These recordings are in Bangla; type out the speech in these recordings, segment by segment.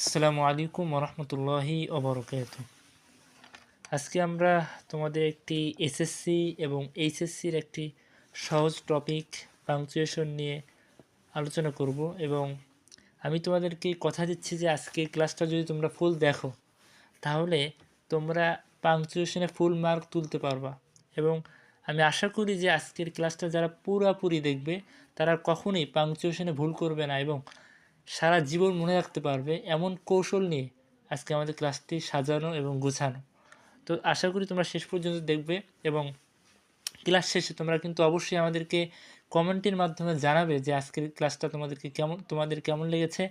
আসসালামু আলাইকুম রহমতুল্লাহি ওবরকাত। আজকে আমরা তোমাদের একটি এসএসসি এবং এইচএসসির একটি সহজ টপিক পাংচুয়েশন নিয়ে আলোচনা করব এবং আমি তোমাদেরকে কথা দিচ্ছি যে আজকে ক্লাসটা যদি তোমরা ফুল দেখো, তাহলে তোমরা পাংচুয়েশনে ফুল মার্ক তুলতে পারবা এবং আমি আশা করি যে আজকের ক্লাসটা যারা পুরাপুরি দেখবে, তারা কখনোই পাংচুয়েশনে ভুল করবে না এবং সারা জীবন মনে রাখতে পারবে এমন কৌশল নিয়ে আজকে আমাদের ক্লাসটি সাজানো এবং গোছানো। তো আশা করি তোমরা শেষ পর্যন্ত দেখবে এবং ক্লাস শেষে তোমরা কিন্তু অবশ্যই আমাদেরকে কমেন্টের মাধ্যমে জানাবে যে আজকের ক্লাসটা তোমাদেরকে কেমন, তোমাদের কেমন লেগেছে।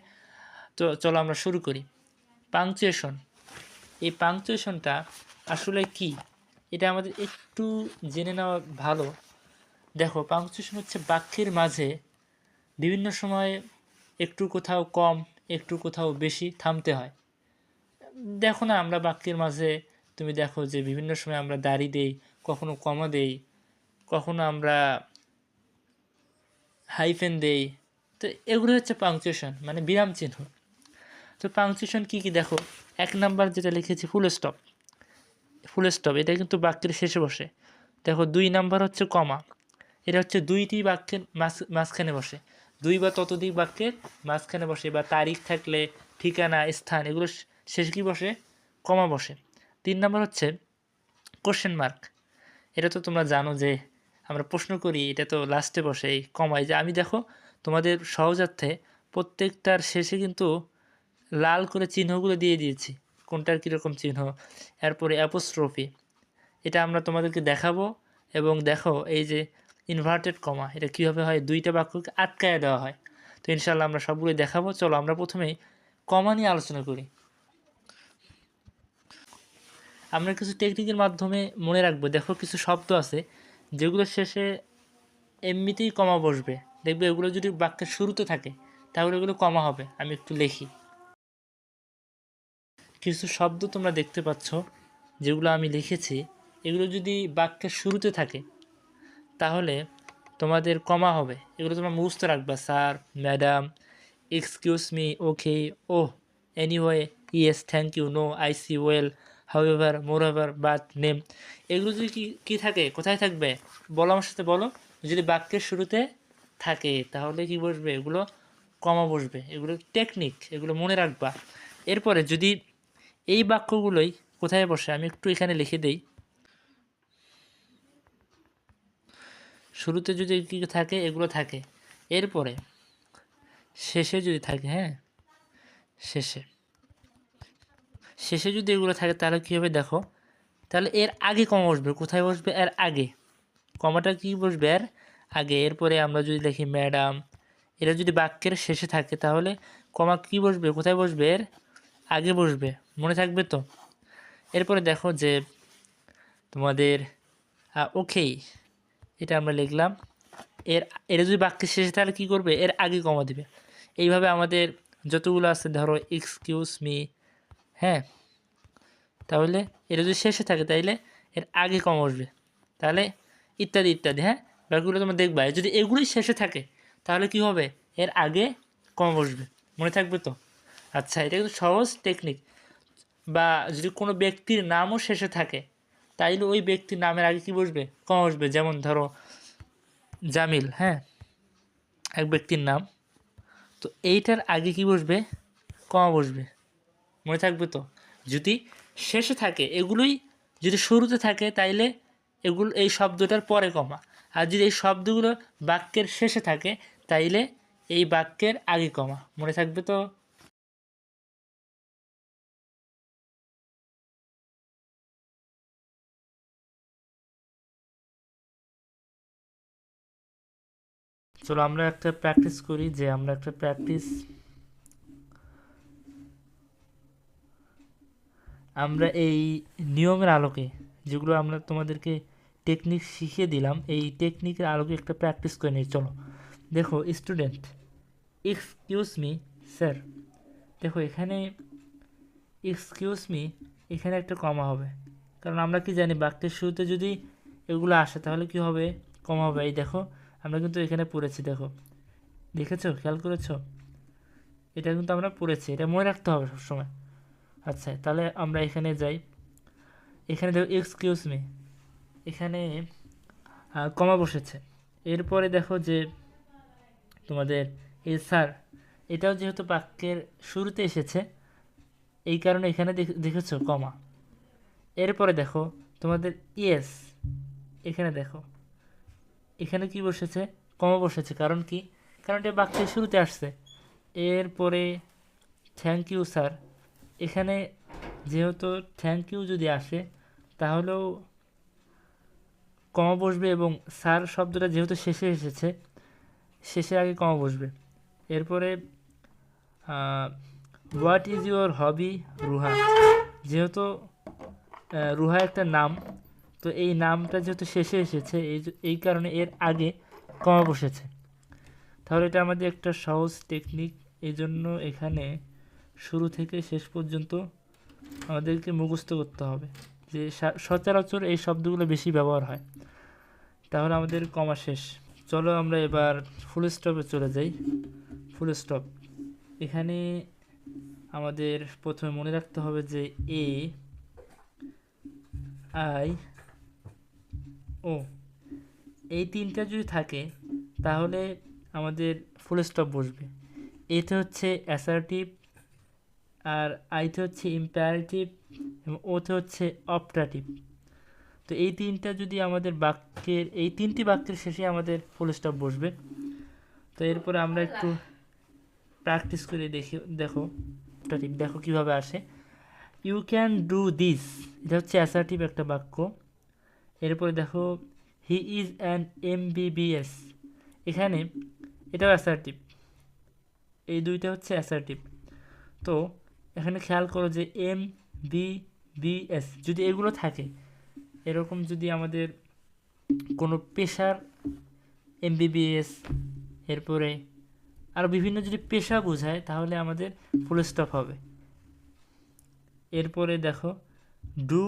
তো চলো আমরা শুরু করি। পাংচুয়েশন। এই পাংচুয়েশনটা আসলে কি? এটা আমাদের একটু জেনে নেওয়া ভালো। দেখো, পাংচুয়েশন হচ্ছে বাক্যের মাঝে বিভিন্ন সময় একটু কোথাও কম, একটু কোথাও বেশি থামতে হয়। দেখো না, আমরা বাক্যের মাঝে, তুমি দেখো যে বিভিন্ন সময় আমরা দাড়ি দেই, কখনো কমা দেই, কখনো আমরা হাইফেন দেই। তো এগুলো হচ্ছে পাংচুয়েশন মানে বিরাম চিহ্ন। তো পাংচুয়েশন কী কী দেখো? এক নাম্বার যেটা লিখেছি ফুল স্টপ ফুল স্টপ এটা কিন্তু বাক্যের শেষে বসে। দেখো, দুই নাম্বার হচ্ছে কমা এটা হচ্ছে দুইটি বাক্যের মাঝ মাঝখানে বসে। দুই বা ততোধিক বাক্যের মাঝখানে বসে বা তারিখ থাকলে ঠিকানা, স্থান এগুলো শেষ কি বসে? কমা বসে। তিন নম্বর হচ্ছে কোশ্চেন মার্ক এটা তো তোমরা জানো যে আমরা প্রশ্ন করি, এটা তো লাস্টে বসে, এই কমায়। যে আমি দেখো, তোমাদের সহজার্থে প্রত্যেকটার শেষে কিন্তু লাল করে চিহ্নগুলো দিয়ে দিয়েছি। কোনটার কীরকম চিহ্ন? এরপরে অ্যাপোস্ট্রফি এটা আমরা তোমাদেরকে দেখাবো এবং দেখো, এই যে ইনভার্টেড কমা এটা কীভাবে হয়? দুইটা বাক্যকে আটকায় দেওয়া হয়। তো ইনশাল্লাহ আমরা সবগুলোই দেখাবো। চলো আমরা প্রথমেই কমা নিয়ে আলোচনা করি। আমরা কিছু টেকনিকের মাধ্যমে মনে রাখব। দেখো কিছু শব্দ আছে, যেগুলো শেষে এমনিতেই কমা বসবে। দেখবে এগুলো যদি বাক্যের শুরুতে থাকে, তাহলে এগুলো কমা হবে। আমি একটু লিখি। কিছু শব্দ তোমরা দেখতে পাচ্ছ, যেগুলো আমি লিখেছি, এগুলো যদি বাক্যের শুরুতে থাকে তাহলে তোমাদের কমা হবে। এগুলো তোমরা মুখস্থ রাখবা, sir, madam, excuse me, okay oh anyway, yes, thank you, no, I see well however moreover but name. এগুলো যদি কী কী থাকে, কোথায় থাকবে? বলো আমার সাথে, বলো। যদি বাক্যের শুরুতে থাকে, তাহলে কি বসবে? এগুলো কমা বসবে। এগুলো টেকনিক, এগুলো মনে রাখবা। এরপরে যদি এই বাক্যগুলোই কোথায় বসে, আমি একটু এখানে লিখে দেই। শুরুতে যদি কী থাকে, এগুলো থাকে। এরপরে শেষে যদি থাকে হ্যাঁ? শেষে। শেষে যদি এগুলো থাকে, তাহলে কী হবে দেখো? তাহলে এর আগে কমা বসবে। কোথায় বসবে? এর আগে। কমাটা কী বসবে? এর আগে। এরপরে আমরা যদি দেখি ম্যাডাম এটা যদি বাক্যের শেষে থাকে, তাহলে কমা কী বসবে? কোথায় বসবে? এর আগে বসবে। মনে থাকবে তো? এরপরে দেখো যে তোমাদের ওকেই এটা আমরা লিখলাম, এর, এটা যদি বাক্যের শেষে তাহলে কী করবে? এর আগে কমা দিবে। এইভাবে আমাদের যতগুলো আছে, ধরো এক্সকিউজ মি হ্যাঁ? তাহলে এটা যদি শেষে থাকে, তাইলে এর আগে কম আসবে তাহলে ইত্যাদি ইত্যাদি হ্যাঁ? বাকিগুলো তোমরা দেখবা। যদি এগুলোই শেষে থাকে, তাহলে কি হবে? এর আগে কম বসবে। মনে থাকবে তো? আচ্ছা এটা কিন্তু সহজ টেকনিক বা যদি কোনো ব্যক্তির নামও শেষে থাকে তাইলে ওই ব্যক্তির নামের আগে কি বসবে? কম আসবে যেমন ধরো জামিল হ্যাঁ? এক ব্যক্তির নাম। তো এইটার আগে কি বসবে? কমা বসবে। মনে থাকবে তো? যদি শেষে থাকে, এগুলোই যদি শুরুতে থাকে, তাইলে এগুলো, এই শব্দটার পরে কমা। আর যদি এই শব্দগুলো বাক্যের শেষে থাকে, তাইলে এই বাক্যের আগে কমা। মনে থাকবে তো? চলো আমরা একটা প্র্যাকটিস করি যে আমরা একটা প্র্যাকটিস আমরা এই নিয়মের আলোকে যেগুলো আমরা তোমাদেরকে টেকনিক শিখিয়ে দিলাম, এই টেকনিকের আলোকে একটা প্র্যাকটিস করে নিই। চলো, দেখো স্টুডেন্ট এক্সকিউজ মি স্যার দেখো, এখানে এক্সকিউজ মি এখানে একটা কমা হবে। কারণ আমরা কি জানি, বাক্যের শুরুতে যদি এগুলো আসে, তাহলে কি হবে? কমা হবে। এই দেখো আমরা কিন্তু এখানে পড়েছি, দেখো। দেখেছ? খেয়াল করেছ? এটা কিন্তু আমরা পড়েছি, এটা মনে রাখতে হবে সবসময়। আচ্ছা তাহলে আমরা এখানে যাই। এখানে দেখো এক্সকিউজ মি এখানে কমা বসেছে। এরপরে দেখো যে তোমাদের, এ স্যার, এটাও যেহেতু বাক্যের শুরুতে এসেছে, এই কারণে এখানে দেখ- দেখেছ কমা এরপরে দেখো, তোমাদের ইয়েস এখানে দেখো। এখানে কি বসেছে? কমা বসেছে। কারণ কি? কারণ এটা বাক্যের শুরুতে আসছে। এরপরে থ্যাংক ইউ স্যার এখানে যেহেতু থ্যাংক ইউ যদি আসে, তাহলেও কমা বসবে এবং স্যার শব্দটা যেহেতু শেষে এসেছে শেষে আগে কমা বসবে। এরপরে what is your hobby Ruha? যেহেতু রুহা একটা নাম তো এই নামটা যেহেতু শেষে এসেছে, এই এই কারণে এর আগে কমা বসেছে। তাহলে এটা আমাদের একটা সহজ টেকনিক এই জন্য এখানে শুরু থেকে শেষ পর্যন্ত আমাদেরকে মুখস্থ করতে হবে যে সচরাচর এই শব্দগুলো বেশি ব্যবহার হয়। তাহলে আমাদের কমা শেষ। চলো আমরা এবার ফুল স্টপে চলে যাই। ফুল স্টপ এখানে আমাদের প্রথমে মনে রাখতে হবে যে এ আই ও, এই তিনটা যদি থাকে, তাহলে আমাদের ফুল স্টপ বসবে। এতে হচ্ছে অ্যাসার্টিভ আর আইতে হচ্ছে ইম্পারেটিভ এবং ওতে হচ্ছে অপটাটিভ তো এই তিনটা যদি আমাদের বাক্যের, এই তিনটি বাক্যের শেষে আমাদের ফুল স্টপ বসবে। তো এরপরে আমরা একটু প্র্যাকটিস করে দেখি, দেখো অপটাটিভ দেখো কীভাবে আসে। ইউ ক্যান ডু দিস এটা হচ্ছে অ্যাসার্টিভ একটা বাক্য। এরপরে দেখো he is an M BBS এখানে এটাও অ্যাসার্টিভ এই দুইটা হচ্ছে অ্যাসার্টিভ তো এখানে খেয়াল করো যে এম যদি এগুলো থাকে, এরকম যদি আমাদের কোনো পেশার এমবিবিএস এরপরে আরও বিভিন্ন যদি পেশা বোঝায়, তাহলে আমাদের ফুল স্টপ হবে। এরপরে দেখো ডু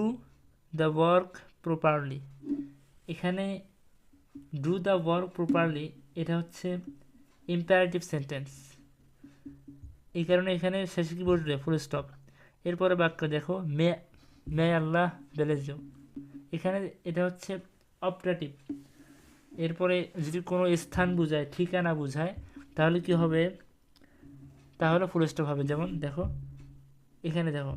দ্য ওয়ার্ক প্রপারলি এখানে ডু দ্য ওয়ার্ক প্রপারলি এটা হচ্ছে ইম্পারেটিভ সেন্টেন্স এই কারণে এখানে শেষে কি বসবে? ফুল স্টপ এরপরে বাক্য দেখো, মে মে আল্লাহ বেলেজ। এখানে এটা হচ্ছে অপটাটিভ এরপরে যদি কোনো স্থান বোঝায়, ঠিকানা বোঝায়, তাহলে কি হবে? তাহলে ফুল স্টপ হবে। যেমন দেখো, এখানে দেখো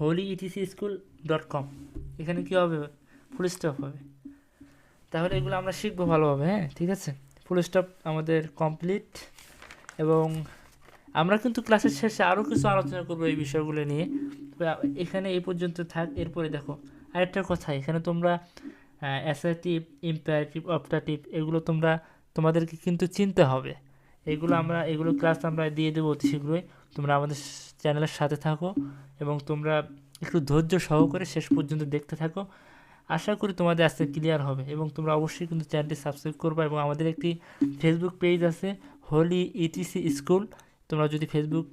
holy ETC school dot com এখানে কী হবে? ফুল স্টপ হবে। তাহলে এগুলো আমরা শিখব ভালোভাবে হ্যাঁ? ঠিক আছে? ফুল স্টপ আমাদের কমপ্লিট এবং আমরা কিন্তু ক্লাসের শেষে আরও কিছু আলোচনা করব এই বিষয়গুলো নিয়ে। এখানে এই পর্যন্ত থাক, এরপরে দেখো, আরেকটা কথা, এখানে তোমরা অ্যাসার্টিভ ইম্পারেটিভ অপটাটিভ এগুলো তোমরা তোমাদেরকে কিন্তু চিনতে হবে। এগুলো আমরা, এগুলো ক্লাস আমরা দিয়ে দেবো অতি শীঘ্রই। তোমরা আমাদের চ্যানেলের সাথে থাকো এবং তোমরা একটু ধৈর্য সহকারে শেষ পর্যন্ত দেখতে থাকো। আশা করি তোমাদের আজকে ক্লিয়ার হবে এবং তোমরা অবশ্যই কিন্তু চ্যানেলটি সাবস্ক্রাইব করবে এবং আমাদের একটি ফেসবুক পেজ আছে হোলি ইটিসি স্কুল তোমরা যদি ফেসবুক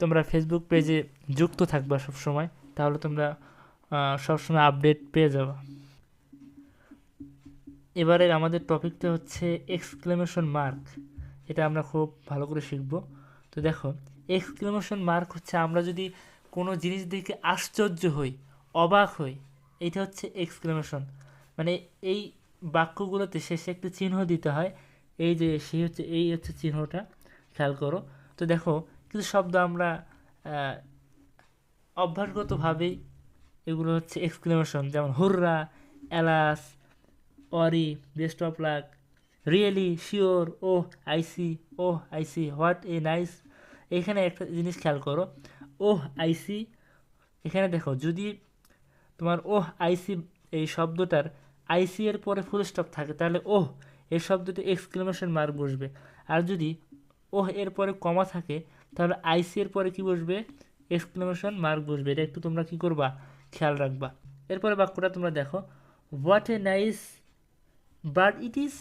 তোমরা ফেসবুক পেজে যুক্ত থাকবা সবসময়, তাহলে তোমরা সবসময় আপডেট পেয়ে যাবা। এবারে আমাদের টপিকটা হচ্ছে এক্সক্লেমেশন মার্ক এটা আমরা খুব ভালো করে শিখব। তো দেখো এক্সক্লেমেশন মার্ক হচ্ছে আমরা যদি কোনো জিনিস দেখে আশ্চর্য হই, অবাক হই এটা হচ্ছে এক্সক্লেমেশন মানে এই বাক্যগুলোতে শেষে একটা চিহ্ন দিতে হয়, এই যে সেই হচ্ছে, এই হচ্ছে চিহ্নটা, খেয়াল করো। তো দেখো, কিছু শব্দ আমরা অভ্যাসগতভাবেই এগুলো হচ্ছে এক্সক্লেমেশন যেমন hurrah alas Ori best of luck really sure oh I see oh I see what a nice এখানে একটা জিনিস খেয়াল করো। ওহ আইসি এখানে দেখো, যদি তোমার ওহ আইসি এই শব্দটার আইসি এর পরে ফুল স্টপ থাকে, তাহলে ওহ এই শব্দটি এক্সক্লেমেশন মার্ক বসবে। আর যদি ওহ এর পরে কমা থাকে, তাহলে আইসি এর পরে কি বসবে? এক্সক্লেমেশন মার্ক বসবে। এটা একটু তোমরা কি করবা? খেয়াল রাখবা। এরপরে বাক্যটা তোমরা দেখো। What a nice but it is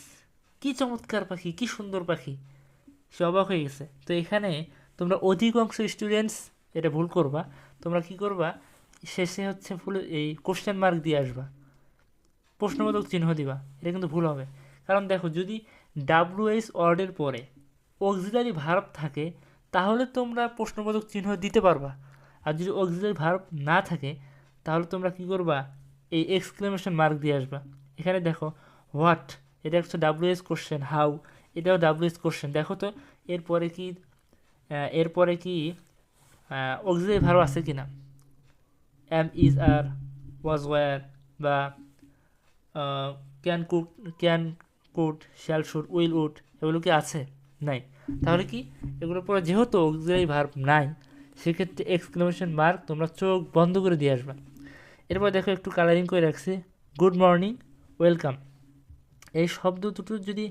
কী চমৎকার পাখি, কী সুন্দর পাখি। সে অবাক হয়ে গেছে। তো এখানে তোমরা অধিকাংশ স্টুডেন্টস এটা ভুল করবা, তোমরা কি করবা, শেষে হচ্ছে ফুল এই কোশ্চেন মার্ক দিয়ে আসবা। প্রশ্নবোধক চিহ্ন দিবা, এটা কিন্তু ভুল হবে। কারণ দেখো, যদি ডাব্লিউ এইচ ওয়ার্ডের পরে অক্সিলারি ভার্ব থাকে, তাহলে তোমরা প্রশ্নবোধক চিহ্ন দিতে পারবা। আর যদি অক্সিলারি ভার্ব না থাকে, তাহলে তোমরা কি করবা, এই এক্সক্লেমেশন মার্ক দিয়ে আসবা। এখানে দেখো হোয়াট এটা হচ্ছে ডাব্লিউএস কোশ্চেন হাউ এটাও ডাব্লিউএস কোশ্চেন দেখো তো, এরপরে কি এরপরে কি অক্সিলারি ভার্ব আছে কি না am is are was were বা can could can could shall should will would এগুলো কি আছে? নাই। তাহলে কি, এগুলোর পরে যেহেতু অক্সিলারি ভার্ব নাই, সেক্ষেত্রে এক্সক্লেমেশন মার্ক তোমরা চোখ বন্ধ করে দিয়ে আসবা। এরপর দেখো একটু কালারিং করে রাখছি। গুড মর্নিং ওয়েলকাম এই শব্দ দুটো যদি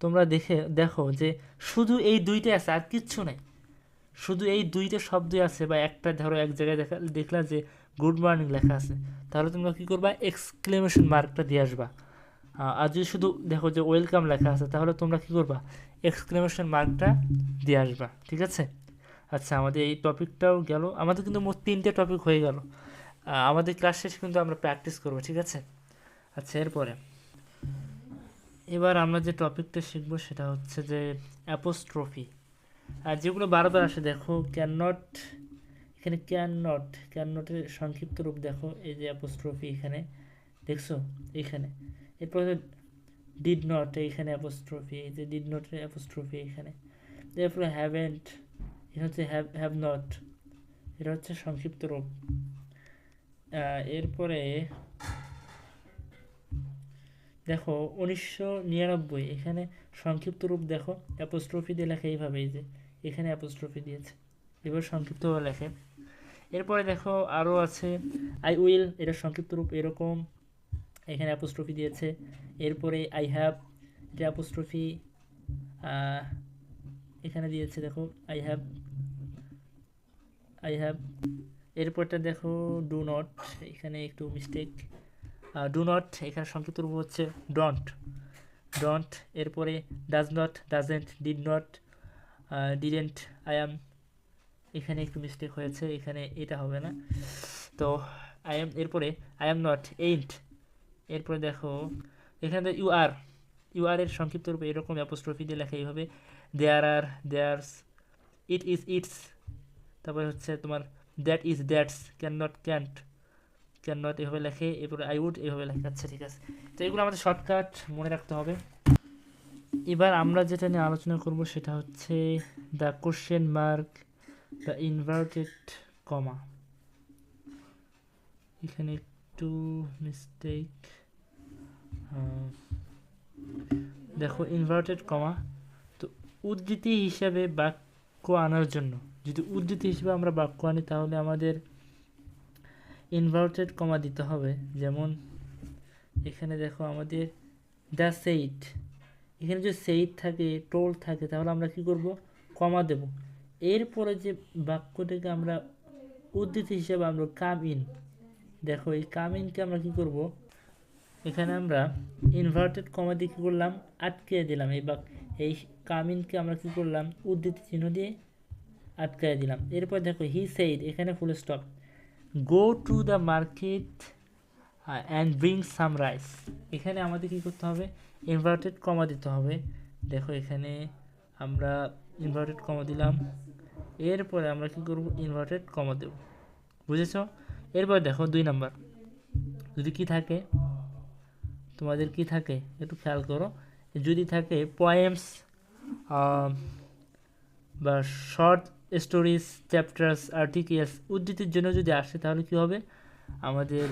তোমরা দেখে, দেখো যে শুধু এই দুইটাই আছে, আর কিচ্ছু নাই। শুধু এই দুইটা শব্দই আছে বা একটা ধরো এক জায়গায় দেখা, দেখলা যে গুড মর্নিং লেখা আছে, তাহলে তোমরা কী করবা? এক্সক্লেমেশন মার্কটা দিয়ে আসবা। আর যদি শুধু দেখো যে ওয়েলকাম লেখা আছে, তাহলে তোমরা কী করবা? এক্সক্লেমেশন মার্কটা দিয়ে আসবা, ঠিক আছে? আচ্ছা আমাদের এই টপিকটাও গেল। আমাদের কিন্তু মোট তিনটে টপিক হয়ে গেল। আমাদের ক্লাস শেষে কিন্তু আমরা প্র্যাকটিস করব, ঠিক আছে? আচ্ছা এরপরে। এবার আমরা যে টপিকটা শিখব সেটা হচ্ছে যে অ্যাপোস্ট্রফি আর যেগুলো বারবার আসে, দেখো ক্যান নট এখানে ক্যান নট ক্যান নটের সংক্ষিপ্ত রূপ দেখো, এই যে অ্যাপোস্ট্রফি এখানে, দেখছ? এইখানে এরপরে ডিড নট এইখানে অ্যাপোস্ট্রফি এই যে ডিড নটের অ্যাপোস্ট্রফি এখানে। এরপরে হ্যাভেন্ট এটা হচ্ছে হ্যাভ হ্যাভ নট এটা হচ্ছে সংক্ষিপ্ত রূপ। এরপরে দেখো, উনিশশো নিরানব্বই, এখানে সংক্ষিপ্ত রূপ দেখো, অ্যাপোস্ট্রফি দিয়ে লেখা এইভাবে, এই যে এখানে অ্যাপোস্ট্রফি দিয়েছে, এবার সংক্ষিপ্তভাবে লেখে। এরপরে দেখো আরও আছে আই উইল এটা সংক্ষিপ্ত রূপ, এরকম, এখানে অ্যাপোস্ট্রফি দিয়েছে। এরপরে আই হ্যাভ এটা অ্যাপোস্ট্রফি এখানে দিয়েছে, দেখো আই হ্যাভ আই হ্যাভ এরপরটা দেখো ডু নট এখানে একটু মিস্টেক ডু নট এখানে সংক্ষিপ্ত রূপ হচ্ছে ডন্ট ডন্ট এরপরে does not doesn't did not didn't I am এখানে একটু মিস্টেক হয়েছে, এখানে এটা হবে না। তো আই এম এরপরে আই এম নট এইন্ট এরপরে দেখো, এখানে ইউ আর ইউ আর এর সংক্ষিপ্ত রূপে এরকম অ্যাপোস্ট্রফি দিয়ে লেখা এইভাবে দেয়ার আর দেয়ার্স ইট ইজ ইটস তারপরে হচ্ছে তোমার that is that's can not can't can not এভাবে লেখে, এরপরে আই উড এভাবে লেখা। আচ্ছা ঠিক আছে। তো এগুলো আমাদের শর্টকাট মনে রাখতে হবে। এবার আমরা যেটা নিয়ে আলোচনা করব সেটা হচ্ছে the question mark the inverted comma এখানে একটু মিস্টেক দেখো ইনভার্টেড কমা তো উদ্ধৃতি হিসাবে বাক্য আনার জন্য, যদি উদ্ধৃতি হিসেবে আমরা বাক্য আনি, তাহলে আমাদের ইনভার্টেড কমা দিতে হবে। যেমন, এখানে দেখো আমাদের দ্য সেইট এখানে যদি সেইট থাকে টোল থাকে, তাহলে আমরা কি করব? কমা দেব। এরপরে যে বাক্যটাকে আমরা উদ্ধৃতি হিসেবে আমরা কাম ইন দেখো এই কাম ইনকে আমরা কি করব? এখানে আমরা ইনভার্টেড কমা দিয়ে কী করলাম? আটকে দিলাম। এই বাক, এই কাম ইনকে আমরা কী করলাম? উদ্ধৃতি চিহ্ন দিয়ে আটকায় দিলাম। এরপর দেখো হি সেইড এখানে full stop go to the market and bring some rice এখানে আমাদের কী করতে হবে? ইনভার্টেড কমা দিতে হবে। দেখো এখানে আমরা ইনভার্টেড কমা দিলাম। এরপরে আমরা কী করব? ইনভার্টেড কমা দেব। বুঝেছ? এরপর দেখো দুই নাম্বার। যদি কি থাকে? তোমাদের কি থাকে? একটু খেয়াল করো। যদি থাকে পয়েমস বা শর্ট স্টোরিজ চ্যাপ্টার্স আর্টিকেলস উদ্ধৃতির জন্য যদি আসে, তাহলে কি হবে? আমাদের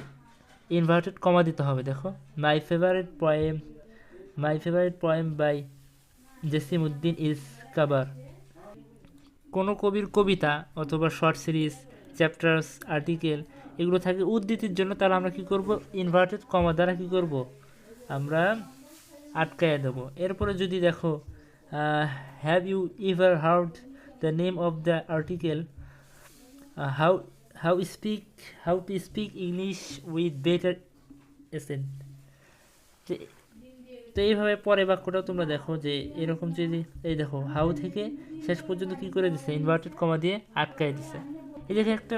ইনভার্টেড কমা দিতে হবে, দেখো। My favourite poem my favourite poem by Jasim Uddin is Kabar কোনো কবির কবিতা অথবা শর্ট সিরিজ চ্যাপ্টার্স আর্টিকেল এগুলো থাকে উদ্ধৃতির জন্য, তাহলে আমরা কি করব? ইনভার্টেড কমা দ্বারা কি করব? আমরা আটকায় দেবো। এরপরে যদি দেখো have you ever heard the name of the article how how speak how to speak English with better accent তো এইভাবে পরে বাক্যটাও তোমরা দেখো যে এরকম যদি এই দেখো হাউ থেকে শেষ পর্যন্ত কি করে দিছে? ইনভার্টেড কমা দিয়ে আটকায় দিছে। এই দেখে একটা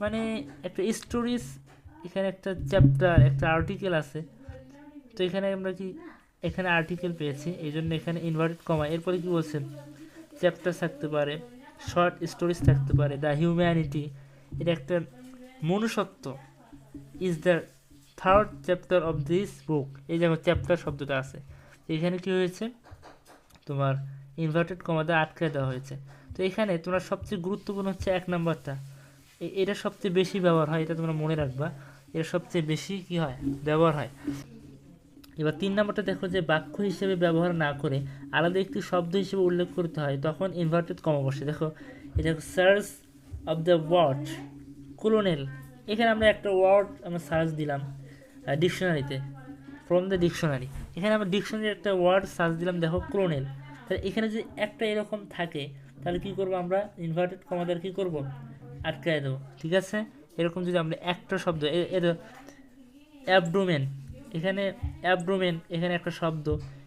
মানে একটা স্টোরিজ এখানে একটা চ্যাপ্টার একটা আর্টিকেল আছে। তো এখানে আমরা কি, এখানে আর্টিকেল পেয়েছি এই জন্য এখানে ইনভার্টেড কমা এরপরে কি বলছেন চ্যাপ্টার থাকতে পারে, শর্ট স্টোরিজ থাকতে পারে, দ্য হিউম্যানিটি, এটা একটা মনুষ্যত্ব is the third chapter of this book এই যেমন চ্যাপ্টার শব্দটা আছে। এখানে কি হয়েছে? তোমার ইনভার্টেড কমাতে আটকে দেওয়া হয়েছে। তো এখানে তোমার সবচেয়ে গুরুত্বপূর্ণ হচ্ছে এক নম্বরটা। এটা সবচেয়ে বেশি ব্যবহার হয়, এটা তোমরা মনে রাখবা। এটা সবচেয়ে বেশি কি হয়? ব্যবহার হয়। এবার তিন নম্বরটা দেখো যে বাক্য হিসেবে ব্যবহার না করে আলাদা একটি শব্দ হিসেবে উল্লেখ করতে হয়, তখন ইনভার্টেড কমা বসে। দেখো, এটা search of the word colonel এখানে আমরা একটা ওয়ার্ড আমরা সার্চ দিলাম ডিকশনারিতে ফ্রম দ্য ডিকশনারি এখানে আমরা ডিকশনারি একটা ওয়ার্ড সার্চ দিলাম, দেখো ক্লোনেল তাহলে এখানে যদি একটা এরকম থাকে, তাহলে কী করব আমরা? ইনভার্টেড কমাদের কী করব? আটকায় দেবো, ঠিক আছে? এরকম যদি আমরা একটা শব্দ এর অ্যাবডোমেন এখানে অ্যাবডোমেন এখানে একটা শব্দ,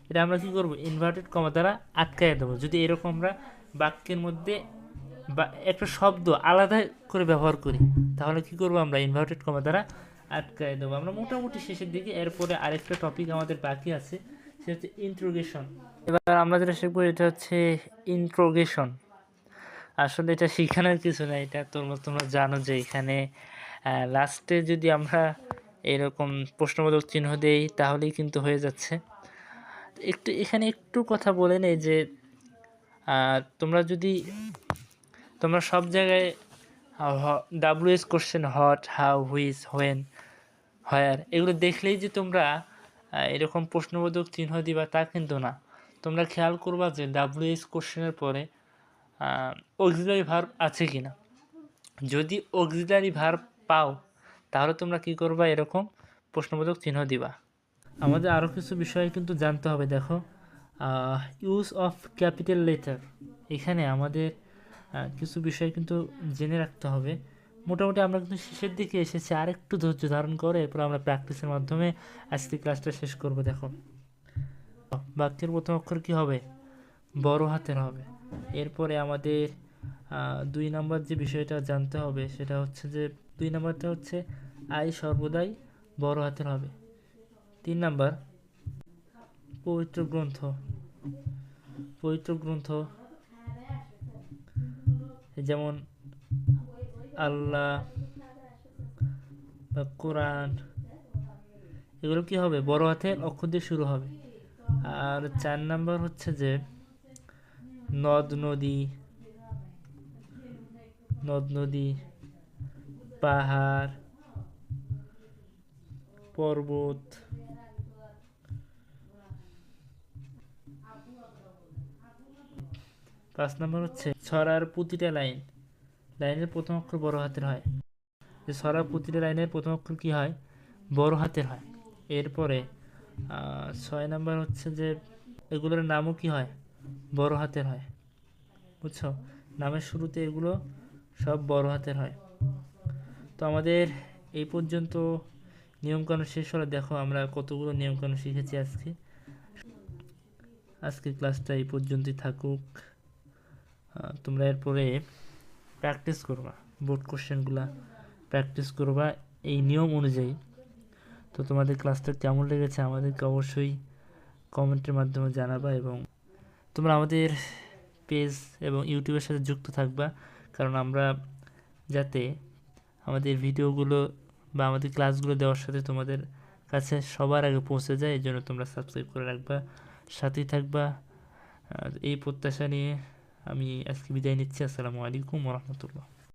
এটা আমরা কী করব? ইনভার্টেড কমা দ্বারা আটকায় দেবো। যদি এরকম আমরা বাক্যের মধ্যে বা একটা শব্দ আলাদা করে ব্যবহার করি, তাহলে কি করব আমরা? ইনভার্টেড কমা দ্বারা আটকায় দেবো। আমরা মোটামুটি শেষের দিকে, এরপরে আরেকটা টপিক আমাদের বাকি আছে, সেটা হচ্ছে ইন্ট্রোগেশন এবার আমরা যেটা শিখব, এটা হচ্ছে ইন্ট্রোগেশন আসলে এটা শেখানোর কিছু না, এটা তোমরা তোমরা জানো যে এখানে লাস্টে যদি আমরা এরকম প্রশ্নবোধক চিহ্ন দেই তাহলেই কিন্তু হয়ে যাচ্ছে। একটু এখানে একটু কথা বলে নেই যে তোমরা যদি, তোমরা সব জায়গায় W S question what how which when where এগুলো দেখলেই যে তোমরা এরকম প্রশ্নবোধক চিহ্ন দিবা তা কিন্তু না। তোমরা খেয়াল করবা যে ডাব্লিউ এস কোশ্চেনের পরে অক্সিলারি ভার্ব আছে কি না যদি অক্সিলারি ভার্ব পাও তাহলে তোমরা কি করবা? এরকম প্রশ্নবোধক চিহ্ন দিবা। আমাদের আরও কিছু বিষয় কিন্তু জানতে হবে, দেখো। ইউজ অফ ক্যাপিটাল লেটার এখানে আমাদের কিছু বিষয় কিন্তু জেনে রাখতে হবে। মোটামুটি আমরা কিন্তু শেষের দিকে এসেছি। আর একটু ধৈর্য ধারণ করে এরপর আমরা প্র্যাকটিসের মাধ্যমে আজকে ক্লাসটা শেষ করব, দেখো। বাক্যের প্রথম অক্ষর কি হবে? বড় হাতের হবে। এরপরে আমাদের দুই নম্বর যে বিষয়টা জানতে হবে সেটা হচ্ছে যে, দুই নম্বরটা হচ্ছে আই সর্বদাই বড় হাতের হবে। তিন নাম্বার, পবিত্র গ্রন্থ। পবিত্র গ্রন্থ, যেমন আল্লাহ বা কোরআন, এগুলো কি হবে? বড় হাতের অক্ষর দিয়ে শুরু হবে। আর চার নাম্বার হচ্ছে যে, নদ, নদী নদ, নদী, পাহাড়, পর্বত। পাঁচ নম্বর হচ্ছে, ছড়ার প্রতিটা লাইন, লাইনের প্রথম অক্ষর বড় হাতের হয়। যে ছড়ার প্রতিটা লাইনের প্রথম অক্ষর কি হয়? বড় হাতের হয়। এরপরে ছয় নাম্বার হচ্ছে যে, এগুলোর নামও কি হয়? বড় হাতের হয়। বুঝছ? নামের শুরুতে এগুলো সব বড় হাতের হয়। তো আমাদের এই পর্যন্ত নিয়মকানুন শেষ হলে। দেখো আমরা কতগুলো নিয়মকানুন শিখেছি আজকে। আজকের ক্লাসটা এই পর্যন্তই থাকুক। তোমরা এরপরে প্র্যাকটিস করবা, বোর্ড কোশ্চেনগুলা প্র্যাকটিস করবা এই নিয়ম অনুযায়ী। তো তোমাদের ক্লাসটা কেমন লেগেছে আমাদেরকে অবশ্যই কমেন্টের মাধ্যমে জানাবা এবং তোমরা আমাদের পেজ এবং ইউটিউবের সাথে যুক্ত থাকবা। কারণ আমরা যাতে আমাদের ভিডিওগুলো বা আমাদের ক্লাসগুলো দেওয়ার সাথে তোমাদের কাছে সবার আগে পৌঁছে যায় এই জন্য তোমরা সাবস্ক্রাইব করে রাখবা। সাথেই থাকবা। এই প্রত্যাশা নিয়ে আমি আজকে বিদায় নিচ্ছি। আসসালামু আলাইকুম রহমতুল্লাহ।